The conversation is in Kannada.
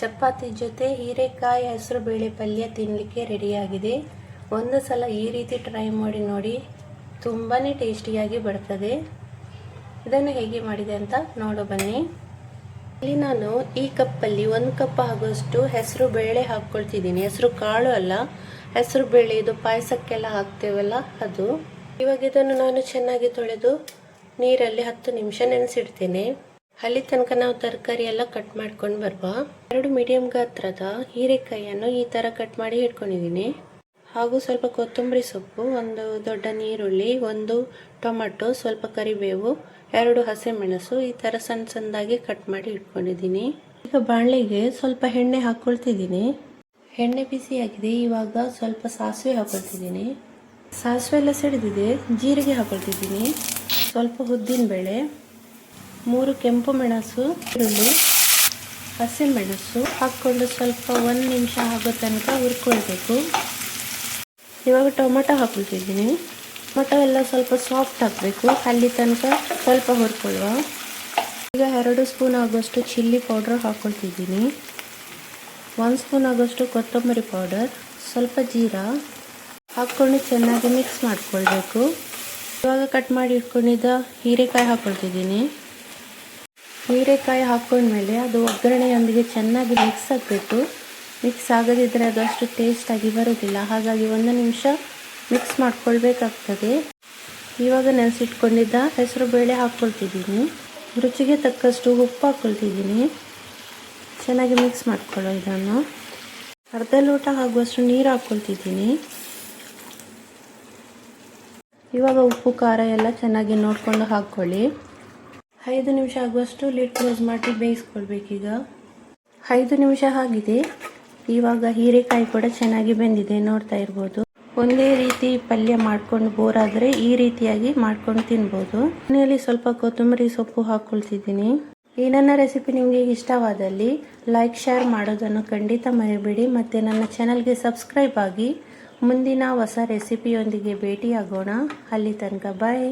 ಚಪಾತಿ ಜೊತೆ ಹೀರೆಕಾಯಿ ಹೆಸರು ಬೇಳೆ ಪಲ್ಯ ತಿನ್ನಲಿಕ್ಕೆ ರೆಡಿಯಾಗಿದೆ. ಒಂದು ಸಲ ಈ ರೀತಿ ಟ್ರೈ ಮಾಡಿ ನೋಡಿ ತುಂಬಾ ಟೇಸ್ಟಿಯಾಗಿ ಬರ್ತದೆ. ಇದನ್ನು ಹೇಗೆ ಮಾಡಿದೆ ಅಂತ ನೋಡೋ ಬನ್ನಿ. ಇಲ್ಲಿ ನಾನು ಈ ಕಪ್ಪಲ್ಲಿ ಒಂದು ಕಪ್ ಆಗೋಷ್ಟು ಹೆಸರು ಬೇಳೆ ಹಾಕ್ಕೊಳ್ತಿದ್ದೀನಿ. ಹೆಸರು ಕಾಳು ಅಲ್ಲ ಹೆಸರು ಬೇಳೆ ಇದು ಪಾಯಸಕ್ಕೆಲ್ಲ ಹಾಕ್ತೇವಲ್ಲ ಅದು. ಇವಾಗ ಇದನ್ನು ನಾನು ಚೆನ್ನಾಗಿ ತೊಳೆದು ನೀರಲ್ಲಿ ಹತ್ತು ನಿಮಿಷ ನೆನೆಸಿಡ್ತೇನೆ. ಅಲ್ಲಿ ತನಕ ನಾವು ತರಕಾರಿ ಎಲ್ಲ ಕಟ್ ಮಾಡ್ಕೊಂಡು ಬರುವ ಎರಡು ಮೀಡಿಯಂ ಗಾತ್ರದ ಹೀರೆಕಾಯಿಯನ್ನು ಈ ಥರ ಕಟ್ ಮಾಡಿ ಇಟ್ಕೊಂಡಿದ್ದೀನಿ ಹಾಗೂ ಸ್ವಲ್ಪ ಕೊತ್ತಂಬರಿ ಸೊಪ್ಪು, ಒಂದು ದೊಡ್ಡ ನೀರುಳ್ಳಿ, ಒಂದು ಟೊಮೆಟೊ, ಸ್ವಲ್ಪ ಕರಿಬೇವು, ಎರಡು ಹಸಿಮೆಣಸು ಈ ಥರ ಸಣ್ಣ ಸಣ್ಣದಾಗಿ ಕಟ್ ಮಾಡಿ ಇಟ್ಕೊಂಡಿದ್ದೀನಿ ಈಗ ಬಾಣಲೆಗೆ ಸ್ವಲ್ಪ ಎಣ್ಣೆ ಹಾಕ್ಕೊಳ್ತಿದ್ದೀನಿ ಎಣ್ಣೆ ಬಿಸಿಯಾಗಿದೆ ಇವಾಗ ಸ್ವಲ್ಪ ಸಾಸಿವೆ ಹಾಕೊಳ್ತಿದ್ದೀನಿ ಸಾಸಿವೆ ಎಲ್ಲ ಸಿಡಿದಿದೆ, ಜೀರಿಗೆ ಹಾಕೊಳ್ತಿದ್ದೀನಿ ಸ್ವಲ್ಪ ಉದ್ದಿನ ಬೇಳೆ. ಮೂರು ಕೆಂಪು ಮೆಣಸು, ಈರುಳ್ಳಿ ಹಸಿಮೆಣಸು ಹಾಕ್ಕೊಂಡು ಸ್ವಲ್ಪ ಒಂದು ನಿಮಿಷ ಆಗೋ ತನಕ ಹುರ್ಕೊಳ್ಬೇಕು. ಇವಾಗ ಟೊಮೆಟೊ ಹಾಕ್ಕೊಳ್ತಿದ್ದೀನಿ ಟೊಮೆಟೊ ಎಲ್ಲ ಸ್ವಲ್ಪ ಸಾಫ್ಟ್ ಹಾಕಬೇಕು ಅಲ್ಲಿ ತನಕ ಸ್ವಲ್ಪ ಹುರ್ಕೊಳ್ಳುವ. ಈಗ ಎರಡು ಸ್ಪೂನ್ ಆಗೋಷ್ಟು ಚಿಲ್ಲಿ ಪೌಡ್ರ್ ಹಾಕ್ಕೊಳ್ತಿದ್ದೀನಿ ಒಂದು ಸ್ಪೂನ್ ಆಗೋಷ್ಟು ಕೊತ್ತಂಬರಿ ಪೌಡರ್, ಸ್ವಲ್ಪ ಜೀರಾ ಹಾಕ್ಕೊಂಡು ಚೆನ್ನಾಗಿ ಮಿಕ್ಸ್ ಮಾಡ್ಕೊಳ್ಬೇಕು. ಇವಾಗ ಕಟ್ ಮಾಡಿ ಇಟ್ಕೊಂಡಿದ್ದ ಹೀರೆಕಾಯಿ ಹಾಕ್ಕೊಳ್ತಿದ್ದೀನಿ ಹೀರೆಕಾಯಿ ಹಾಕ್ಕೊಂಡ್ಮೇಲೆ ಅದು ಒಗ್ಗರಣೆಯೊಂದಿಗೆ ಚೆನ್ನಾಗಿ ಮಿಕ್ಸ್ ಆಗಬೇಕು ಮಿಕ್ಸ್ ಆಗದಿದ್ದರೆ ಅದು ಅಷ್ಟು ಟೇಸ್ಟಾಗಿ ಬರೋದಿಲ್ಲ. ಹಾಗಾಗಿ ಒಂದು ನಿಮಿಷ ಮಿಕ್ಸ್ ಮಾಡ್ಕೊಳ್ಬೇಕಾಗ್ತದೆ. ಇವಾಗ ನೆನೆಸಿಟ್ಕೊಂಡಿದ್ದ ಹೆಸರು ಬೇಳೆ ಹಾಕ್ಕೊಳ್ತಿದ್ದೀನಿ ರುಚಿಗೆ ತಕ್ಕಷ್ಟು ಉಪ್ಪು ಹಾಕ್ಕೊಳ್ತಿದ್ದೀನಿ ಚೆನ್ನಾಗಿ ಮಿಕ್ಸ್ ಮಾಡ್ಕೊಳ್ಳೋ ಇದನ್ನು. ಅರ್ಧ ಲೋಟ ಆಗುವಷ್ಟು ನೀರು ಹಾಕ್ಕೊಳ್ತಿದ್ದೀನಿ ಇವಾಗ ಉಪ್ಪು, ಖಾರ ಎಲ್ಲ ಚೆನ್ನಾಗಿ ನೋಡಿಕೊಂಡು ಹಾಕ್ಕೊಳ್ಳಿ. ಐದು ನಿಮಿಷ ಆಗುವಷ್ಟು ಲಿಡ್ ಕ್ಲೋಸ್ ಮಾಡಿ ಬೇಯಿಸ್ಕೊಳ್ಬೇಕೀಗ. ಐದು ನಿಮಿಷ ಆಗಿದೆ. ಇವಾಗ ಹೀರೆಕಾಯಿ ಕೂಡ ಚೆನ್ನಾಗಿ ಬೆಂದಿದೆ, ನೋಡ್ತಾ ಇರ್ಬೋದು. ಒಂದೇ ರೀತಿ ಪಲ್ಯ ಮಾಡ್ಕೊಂಡು ಬೋರ್ ಆದರೆ ಈ ರೀತಿಯಾಗಿ ಮಾಡ್ಕೊಂಡು ತಿನ್ಬೋದು. ಮನೆಯಲ್ಲಿ ಸ್ವಲ್ಪ ಕೊತ್ತಂಬರಿ ಸೊಪ್ಪು ಹಾಕ್ಕೊಳ್ತಿದ್ದೀನಿ ಈ ನನ್ನ ರೆಸಿಪಿ ನಿಮಗೆ ಇಷ್ಟವಾದಲ್ಲಿ ಲೈಕ್ ಶೇರ್ ಮಾಡೋದನ್ನು ಖಂಡಿತ ಮರಿಬೇಡಿ. ಮತ್ತು ನನ್ನ ಚಾನಲ್ಗೆ ಸಬ್ಸ್ಕ್ರೈಬ್ ಆಗಿ ಮುಂದಿನ ಹೊಸ ರೆಸಿಪಿಯೊಂದಿಗೆ ಭೇಟಿಯಾಗೋಣ. ಅಲ್ಲಿ ತನಕ ಬಾಯ್